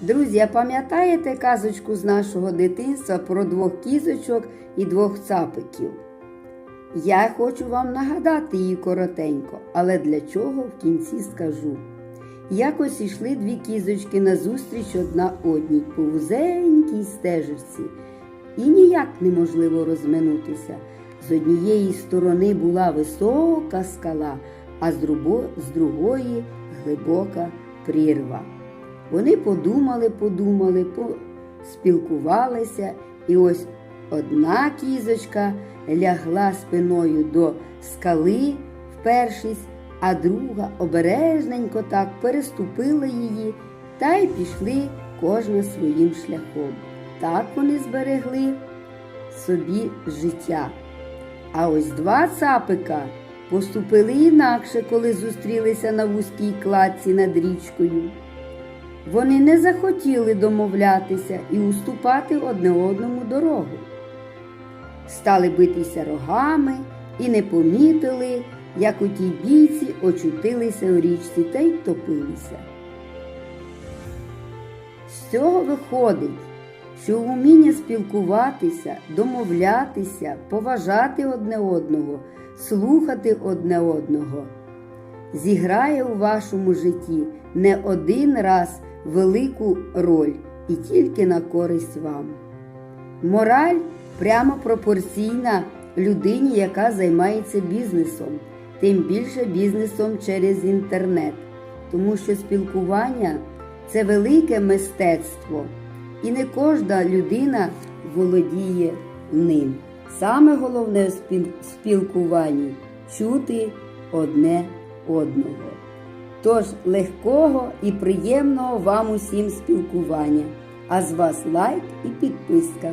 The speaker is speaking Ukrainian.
Друзі, пам'ятаєте казочку з нашого дитинства про двох кізочок і двох цапиків? Я хочу вам нагадати її коротенько, але для чого в кінці скажу. Якось ішли дві кізочки назустріч одна одній по вузенькій стежечці, і ніяк неможливо розминутися. З однієї сторони була висока скала, а з другої глибока прірва. Вони подумали, подумали, поспілкувалися, і ось одна кізочка лягла спиною до скали, впершись, а друга обережненько так переступила її та й пішли кожна своїм шляхом. Так вони зберегли собі життя. А ось два цапика поступили інакше, коли зустрілися на вузькій кладці над річкою. Вони не захотіли домовлятися і уступати одне одному дорогу. Стали битися рогами і не помітили, як у тій бійці очутилися у річці та й втопилися. З цього виходить, що вміння спілкуватися, домовлятися, поважати одне одного, слухати одне одного зіграє у вашому житті не один раз велику роль і тільки на користь вам. Мораль прямо пропорційна людині, яка займається бізнесом, тим більше бізнесом через інтернет, тому що спілкування це велике мистецтво, і не кожна людина володіє ним. Саме головне в спілкуванні чути одне одного. Тож легкого і приємного вам усім спілкування. А з вас лайк і підписка.